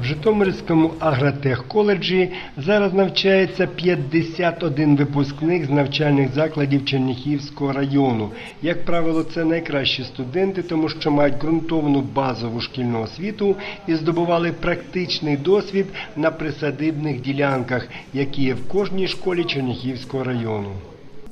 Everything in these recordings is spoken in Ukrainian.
В Житомирському агротехколеджі зараз навчається 51 випускник з навчальних закладів Черніхівського району. Як правило, це найкращі студенти, тому що мають ґрунтовну базову шкільну освіту і здобували практичний досвід на присадибних ділянках, які є в кожній школі Черніхівського району.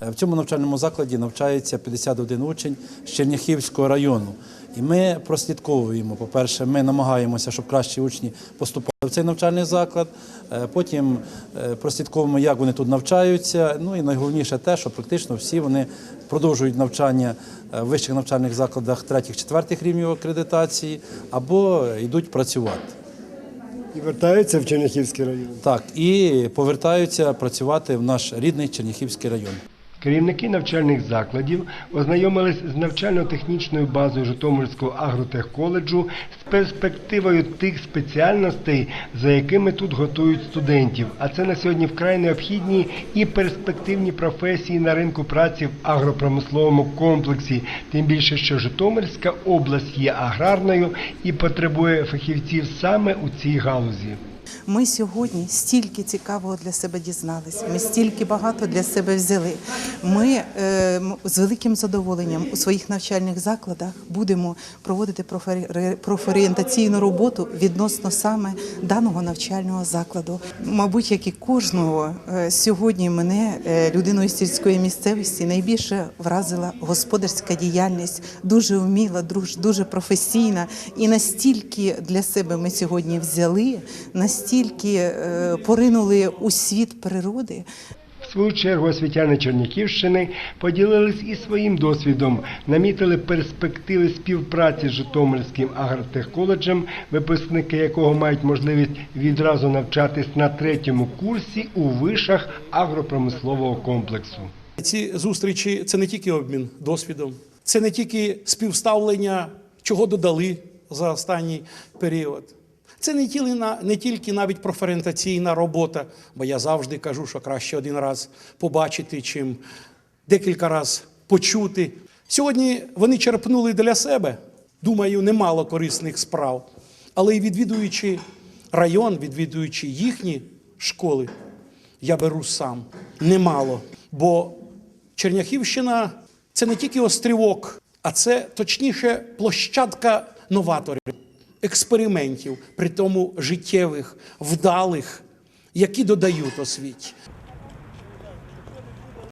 Е, В цьому навчальному закладі навчається 51 учень з Черняхівського району. І ми прослідковуємо. По-перше, ми намагаємося, щоб кращі учні поступали в цей навчальний заклад. Е, Потім е, прослідковуємо, як вони тут навчаються. Ну і найголовніше те, що практично всі вони продовжують навчання е, в вищих навчальних закладах третіх-четвертих рівнів акредитації або йдуть працювати. І вертаються в Черніхівський район. Так, і повертаються працювати в наш рідний Черняхівський район. Керівники навчальних закладів ознайомились з навчально-технічною базою Житомирського агротехколеджу з перспективою тих спеціальностей, за якими тут готують студентів. А це на сьогодні вкрай необхідні і перспективні професії на ринку праці в агропромисловому комплексі. Тим більше, що Житомирська область є аграрною і потребує фахівців саме у цій галузі. Ми сьогодні стільки цікавого для себе дізналися. Ми стільки багато для себе взяли. Ми е, з великим задоволенням у своїх навчальних закладах будемо проводити профорі- профорієнтаційну роботу відносно саме даного навчального закладу. Мабуть, як і кожного е, сьогодні мене е, людиною сільської місцевості найбільше вразила господарська діяльність, дуже вміла, дуже професійна. І настільки для себе ми сьогодні взяли, настільки е, поринули у світ природи. В свою чергу освітяни Чернігівщини поділились і своїм досвідом, намітили перспективи співпраці з Житомирським агротехколеджем, випускники якого мають можливість відразу навчатись на третьому курсі у вишах агропромислового комплексу. Ці зустрічі це не тільки обмін досвідом, це не тільки співставлення, чого додали за останній період. Це не тільки, не тільки навіть профорієнтаційна робота, бо я завжди кажу, що краще один раз побачити, чим декілька разів почути. Сьогодні вони черпнули для себе, думаю, немало корисних справ, але й відвідуючи район, відвідуючи їхні школи, я беру сам немало. Бо Черняхівщина це не тільки острівок, а це точніше площадка новаторів, експериментів, при тому життєвих, вдалих, які додають освіті.